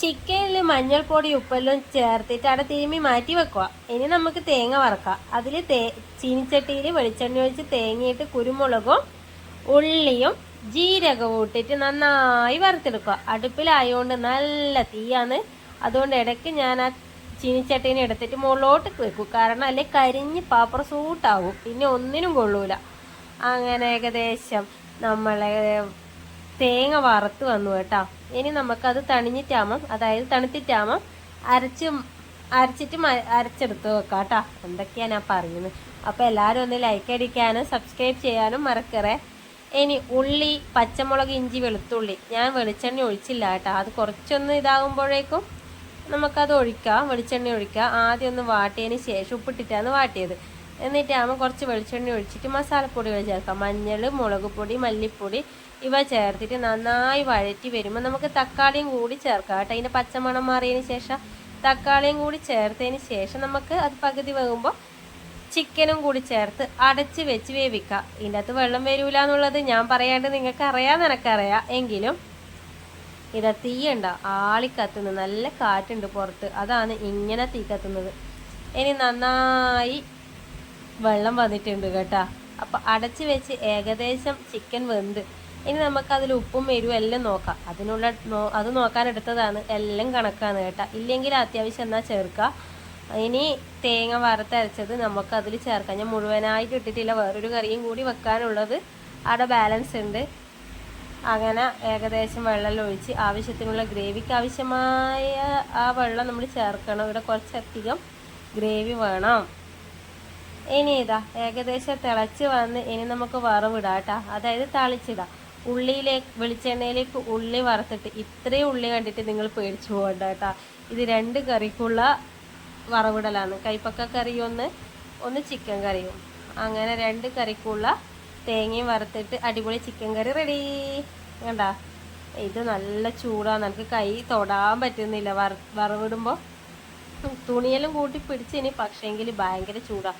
ചിക്കനിൽ മഞ്ഞൾപ്പൊടി ഉപ്പെല്ലാം ചേർത്തിട്ട് അവിടെ തിരുമ്മി മാറ്റി വെക്കുക ഇനി നമുക്ക് തേങ്ങ വറക്കാം. അതിൽ തേ ചീനിച്ചട്ടിയിൽ വെളിച്ചെണ്ണ ഒഴിച്ച് തേങ്ങയിട്ട് കുരുമുളകും ഉള്ളിയും ജീരകവും ഇട്ടിട്ട് നന്നായി വറുത്തെടുക്കുക. അടുപ്പിലായതുകൊണ്ട് നല്ല തീയാണ്. അതുകൊണ്ട് ഇടയ്ക്ക് ഞാൻ ആ ചീനിച്ചട്ടീനെ എടുത്തിട്ട് മുകളിലോട്ട് വെക്കും. കാരണം അല്ലെ കരിഞ്ഞ് പാപ്പർ സൂട്ടാവും. പിന്നെ ഒന്നിനും കൊള്ളൂല. അങ്ങനെ ഏകദേശം നമ്മളെ തേങ്ങ വറുത്ത് വന്നു കേട്ടോ. ഇനി നമുക്കത് തണിഞ്ഞിട്ടാമം അതായത് തണുത്തിട്ടാമം അരച്ച് അരച്ചിട്ട് അരച്ചെടുത്ത് വെക്കാം കേട്ടോ. എന്തൊക്കെയാണ് ഞാൻ പറയുന്നത്. അപ്പോൾ എല്ലാവരും ഒന്ന് ലൈക്ക് അടിക്കാനും സബ്സ്ക്രൈബ് ചെയ്യാനും മറക്കറേ. ഇനി ഉള്ളി പച്ചമുളക് ഇഞ്ചി വെളുത്തുള്ളി. ഞാൻ വെളിച്ചെണ്ണ ഒഴിച്ചില്ല കേട്ടോ. അത് കുറച്ചൊന്ന് ഇതാകുമ്പോഴേക്കും നമുക്കത് ഒഴിക്കാം. വെളിച്ചെണ്ണ ഒഴിക്കാം. ആദ്യം ഒന്ന് വാട്ടിയതിന് ശേഷം ഉപ്പിട്ടിട്ടാണ് വാട്ടിയത്. എന്നിട്ടാകുമ്പോൾ കുറച്ച് വെളിച്ചെണ്ണ ഒഴിച്ചിട്ട് മസാലപ്പൊടികൾ ചേർക്കാം. മഞ്ഞൾ മുളക് പൊടി മല്ലിപ്പൊടി ഇവ ചേർത്തിട്ട് നന്നായി വഴറ്റി വരുമ്പോൾ നമുക്ക് തക്കാളിയും കൂടി ചേർക്കാം കേട്ടോ. അതിന്റെ പച്ചമണം മാറിയതിന് ശേഷം തക്കാളിയും കൂടി ചേർത്തതിന് ശേഷം നമുക്ക് അത് പകുതി വേകുമ്പോൾ ചിക്കനും കൂടി ചേർത്ത് അടച്ച് വെച്ച് വേവിക്കുക ഇതിന്റെ അകത്ത് വെള്ളം വരൂല എന്നുള്ളത് ഞാൻ പറയാണ്ട് നിങ്ങൾക്ക് അറിയാൻ നിനക്കറിയാം. എങ്കിലും ഇതാ തീയുണ്ട ആളി കത്തുന്നു. നല്ല കാറ്റുണ്ട് പുറത്ത്. അതാണ് ഇങ്ങനെ തീ കത്തുന്നത്. ഇനി നന്നായി വെള്ളം വന്നിട്ടുണ്ട് കേട്ടാ. അപ്പോൾ അടച്ച് വെച്ച് ഏകദേശം ചിക്കൻ വെന്ത്. ഇനി നമുക്ക് അതിൽ ഉപ്പും എരിവും എല്ലാം നോക്കാം. അതിനുള്ള അത് നോക്കാൻ എടുത്തതാണ് എല്ലാം കണക്കാണ് കേട്ടാ. ഇല്ലെങ്കിൽ അത്യാവശ്യം എന്നാൽ ചേർക്കുക ഇനി തേങ്ങ വറുത്തരച്ചത് നമുക്ക് അതിൽ ചേർക്കാം. ഞാൻ മുഴുവനായിട്ട് ഇട്ടിട്ടില്ല. വേറൊരു കറിയും കൂടി വെക്കാനുള്ളത്. അവിടെ ബാലൻസ് ഉണ്ട്. അങ്ങനെ ഏകദേശം വെള്ളം ഒഴിച്ച് ആവശ്യത്തിനുള്ള ഗ്രേവിക്ക് ആവശ്യമായ ആ വെള്ളം നമ്മൾ ചേർക്കണം. ഇവിടെ കുറച്ചധികം ഗ്രേവി വേണം. ഇനി ഇതാ ഏകദേശം തിളച്ച് വന്ന് ഇനി നമുക്ക് വറവിടാം കേട്ടോ അതായത് തളിച്ചിടാം. ഉള്ളിയിലേക്ക് വെളിച്ചെണ്ണയിലേക്ക് ഉള്ളി വറുത്തിട്ട് ഇത്രയും ഉള്ളി കണ്ടിട്ട് നിങ്ങൾ പേടിച്ചു പോകണ്ട കേട്ടോ ഇത് രണ്ട് കറിക്കുള്ള വറവിടലാണ്. കൈപ്പക്ക കറി ഒന്ന് ഒന്ന് ചിക്കൻ കറിയും. അങ്ങനെ രണ്ട് കറിക്കുള്ള തേങ്ങയും വറുത്തിട്ട് അടിപൊളി ചിക്കൻ കറി റെഡി. കണ്ട? ഇത് നല്ല ചൂടാണ് നമുക്ക് കൈ തൊടാൻ പറ്റുന്നില്ല. വറ വറവിടുമ്പോൾ തുണിയെല്ലാം കൂട്ടി പിടിച്ചിനി പക്ഷേങ്കിൽ ഭയങ്കര ചൂടാ.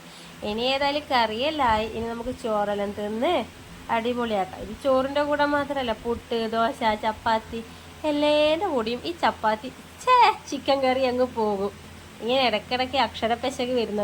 ഇനി ഏതായാലും കറിയല്ലായി. ഇനി നമുക്ക് ചോറെല്ലാം തിന്ന് അടിപൊളിയാക്കാം. ഇത് ചോറിന്റെ കൂടെ മാത്രമല്ല പുട്ട് ദോശ ചപ്പാത്തി എല്ലാന്റെ കൂടിയും ഈ ചപ്പാത്തി ചേ ചിക്കൻ കറി അങ്ങ് പോകും. ഇങ്ങനെ ഇടയ്ക്കിടയ്ക്ക് അക്ഷരപ്പശക് വരുന്നുണ്ട്.